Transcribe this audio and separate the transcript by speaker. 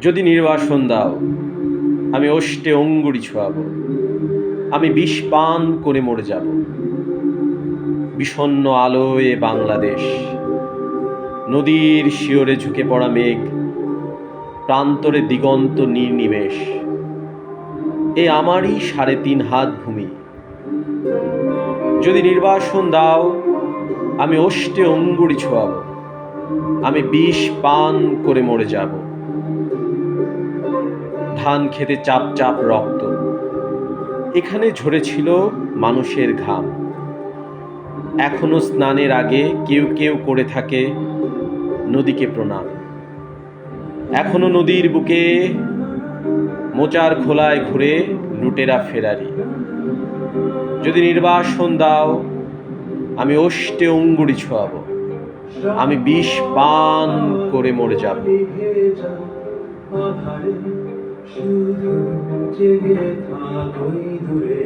Speaker 1: যদি নির্বাসন দাও, আমি অষ্টে অঙ্গুরি ছোঁয়াব, আমি বিষ পান করে মরে যাব। বিষণ্ন আলোয় বাংলাদেশ, নদীর শিওরে ঝুঁকে পড়া মেঘ, প্রান্তরে দিগন্ত নির্নিমেষ, এ আমারই সাড়ে তিন হাত ভূমি। যদি নির্বাসন দাও, আমি অষ্টে অঙ্গুরি ছোঁয়াব। আমি বিষ পান করে মরে যাব। ধান খেতে চাপ চাপ রক্ত। এখানে ঝরেছিল মানুষের ঘাম। এখনও স্নানের আগে কেউ কেউ করে থাকে নদীকে প্রণাম। এখনও নদীর বুকে মোচার খোলায় ঘুরে লুটেরা ফেরারি। যদি নির্বাসন দাও, আমি অষ্টে অঙ্গুরি ছোঁয়াব। আমি বিষ পান করে মরে যাব।
Speaker 2: শুধু জেগে দূরে।